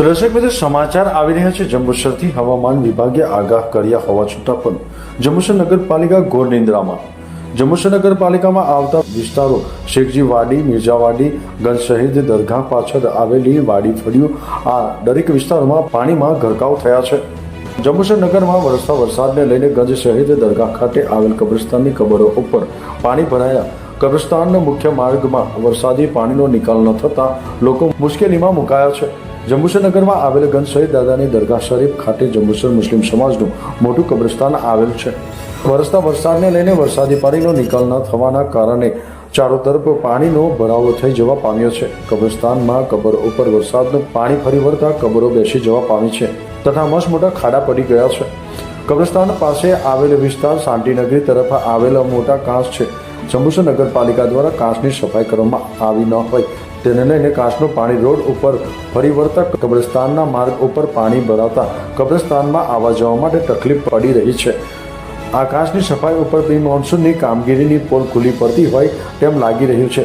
દર્શક મિત્રો સમાચાર આવી રહ્યા છે. જંબુસરથી હવામાન વિભાગે આગાહ કર્યા હોવા છતાં પણ જંબુસર નગરપાલિકા ઘોર જંબુસર નગરપાલિકામાં આવતા વિસ્તારો શેખજી વાડી મિર્જાવાડી ગન શહીદ દરગાહ પાછળ આવેલી વાડી ફળિયું, આ દરેક વિસ્તારોમાં પાણીમાં ગરકાવ થયા છે. જંબુસર નગરમાં વરસતા વરસાદને લઈને ગંજ શહીદ દરગાહ ખાતે આવેલ કબ્રસ્તાનની કબરો ઉપર પાણી ભરાયા. કબ્રસ્તાનના મુખ્ય માર્ગમાં વરસાદી પાણીનો નિકાલ ન થતાં લોકો મુશ્કેલીમાં મુકાયા છે. જંબુસર નગરમાં આવેલ ગંજ શહીદ દાદાની દરગાહ શરીફ ખાતે જંબુસર મુસ્લિમ સમાજનું મોટું કબ્રસ્તાન આવેલ છે. વરસતા વરસાદને લઈને વરસાદી પાણીનો નિકાલ ન થવાના કારણે ચારો તરફ પાણીનો ભરાવો થઈ જવા પામ્યો છે. કબ્રસ્તાનમાં કબર ઉપર વરસાદનું પાણી ફરી વળતા કબરો બેસી જવા પામી છે તથા મસ્ત મોટા ખાડા પડી ગયા છે. કબ્રસ્તાન પાસે આવેલ વિસ્તાર શાંતિનગરી તરફ આવેલા મોટા કાંસ છે. જંબુસર નગરપાલિકા દ્વારા કાંસની સફાઈ કરવામાં આવી ન હોય તેને લઈને કાંસનું પાણી રોડ ઉપર ફરી વળતા કબ્રસ્તાનના માર્ગ ઉપર પાણી ભરાતા કબ્રસ્તાનમાં આવવા જવા માટે તકલીફ પડી રહી છે. આકાશની સફાઈ ઉપર પ્રી મોન્સૂનની કામગીરીની પોલ ખુલ્લી પડતી હોય તેમ લાગી રહ્યું છે.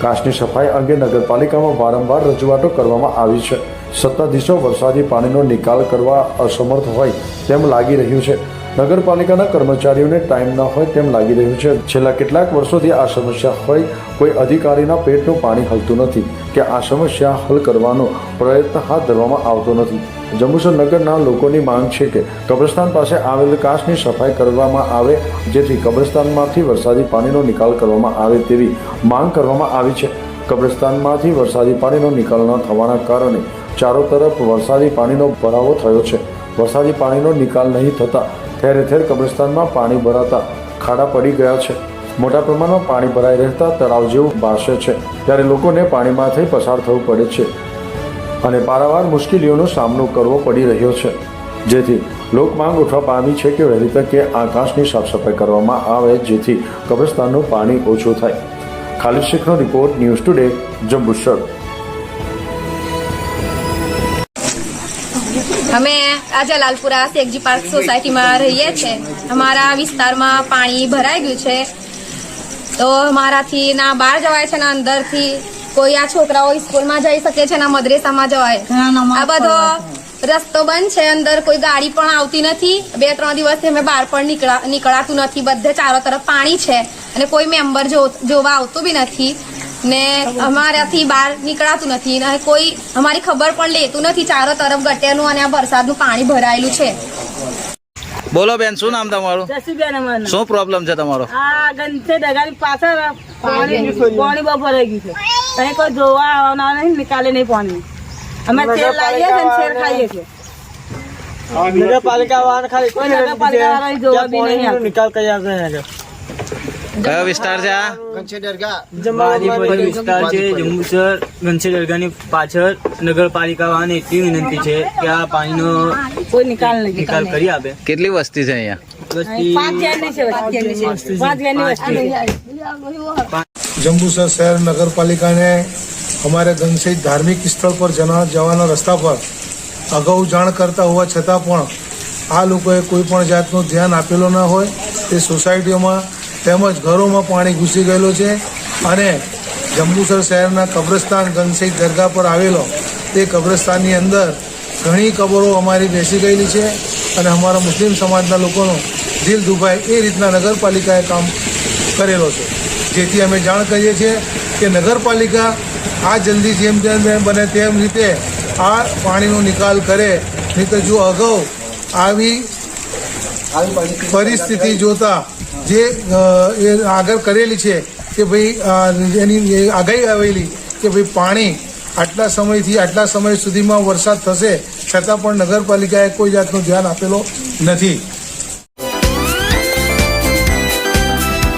કાશની સફાઈ અંગે નગરપાલિકામાં વારંવાર રજૂઆતો કરવામાં આવી છે. સત્તાધીશો વરસાદી પાણીનો નિકાલ કરવા અસમર્થ હોય તેમ લાગી રહ્યું છે. નગરપાલિકાના કર્મચારીઓને ટાઈમ ના હોય તેમ લાગી રહ્યું છે. છેલ્લા કેટલાક વર્ષોથી આ સમસ્યા હોય, કોઈ અધિકારીના પેટનું પાણી હલતું નથી કે આ સમસ્યા હલ કરવાનો પ્રયત્ન હાથ ધરવામાં આવતો નથી. જંબુસર નગરના લોકોની માંગ છે કે કબ્રસ્તાન પાસે આવેલ કાશની સફાઈ કરવામાં આવે, જેથી કબ્રસ્તાનમાંથી વરસાદી પાણીનો નિકાલ કરવામાં આવે તેવી માંગ કરવામાં આવી છે. કબ્રસ્તાનમાંથી વરસાદી પાણીનો નિકાલ ન થવાના કારણે ચારો તરફ વરસાદી પાણીનો ભરાવો થયો છે. વરસાદી પાણીનો નિકાલ નહીં થતા ઠેર ઠેર કબ્રસ્તાનમાં પાણી ભરાતા ખાડા પડી ગયા છે. મોટા પ્રમાણમાં પાણી ભરાઈ રહેતા તળાવ જેવું ભાષે છે. ત્યારે લોકોને પાણીમાંથી પસાર થવું પડે છે અને પારાવાર મુશ્કેલીઓનો સામનો કરવો પડી રહ્યો છે. જેથી લોકમાંગ ઉઠવા પામી છે કે વહેલી તકે આકાશની સાફ સફાઈ કરવામાં આવે, જેથી કબ્રસ્તાનનું પાણી ઓછું થાય. ખાલિદ શેખનો રિપોર્ટ ન્યૂઝ ટુડે, જંબુસર. અમે આ જલાલપુરા શેખજી પાર્ક સોસાયટીમાં રહીએ છીએ. અમારા વિસ્તારમાં પાણી ભરાઈ ગયું છે. તો અમારાથી ના બહાર જવાય છે ના અંદરથી. કોઈ આ છોકરાઓ સ્કૂલમાં જઈ શકે છે ના મદ્રેસામાં જવાય. આ બધો રસ્તો બંધ છે અંદર કોઈ ગાડી પણ આવતી નથી. બે ત્રણ દિવસથી અમે બહાર પણ નીકળાતું નથી. બધે ચારો તરફ પાણી છે અને કોઈ મેમ્બર જોવા આવતું બી નથી. ને અમારાથી બહાર નીકળાતું નથી ને કોઈ અમારી ખબર પણ લેતું નથી ચારો તરફ ગટેરનું અને આ વરસાદનું પાણી ભરાયેલું છે. બોલો બેન શું નામ તમારું? જસીબેન અમારું શું પ્રોબ્લેમ છે તમારો? આ ગંધે ડગાની પાછળ પાણી પાણી બહુ ભરાઈ ગયું છે. અહીં કોઈ જોવા આવવાના નહીં નિકાલે નહીં પાણી. અમે તેલ લાવીએ છીએ શેર ખાઈએ છીએ. નગરપાલિકા વાળા ખાલી કોઈ નગરપાલિકા વાળા જોવા બી નહીં નિકાલ કરી આપે છે કયો વિસ્તાર છે આ? વિસ્તાર છે જંબુસર ઘનશ્યામ દરગાહની પાછળ નગરપાલિકા વાળાને એટલી વિનંતી છે કે આ પાણીનો કોઈ નિકાલ નિકાલ કરી આપે. કેટલી વસ્તી છે અહીંયા? વસ્તી પાંચ ઘેરની છે વસ્તી. પાંચ ઘેરની વસ્તી છે. જંબુસર શહેર નગરપાલિકાને અમારે ગંગસહિત ધાર્મિક સ્થળ પર જવાના રસ્તા પર અગાઉ જાણ કરતા હોવા છતાં પણ આ લોકોએ કોઈ પણ જાતનું ધ્યાન આપેલો ન હોય. તે સોસાયટીઓમાં તેમજ ઘરોમાં પાણી ઘૂસી ગયેલું છે અને જંબુસર શહેરના કબ્રસ્તાન ગંગસહિત દરગાહ પર આવેલો તે કબ્રસ્તાનની અંદર ઘણી કબરો અમારી બેસી ગયેલી છે અને અમારા મુસ્લિમ સમાજના લોકોનો દિલ દુભાય એ રીતના નગરપાલિકાએ કામ કરેલો છે. જેથી અમે જાણ કરીએ છીએ કે નગરપાલિકા આ જલ્દી જેમ જેમ બને તેમ રીતે આ પાણીનો નિકાલ કરે, નહીં તો જો અગાઉ આવી પરિસ્થિતિ જોતા જે એ આગળ કરેલી છે કે ભાઈ એની આગાહી આવેલી કે ભાઈ પાણી આટલા સમયથી આટલા સમય સુધીમાં વરસાદ થશે, છતાં પણ નગરપાલિકાએ કોઈ જાતનું ધ્યાન આપેલો નથી.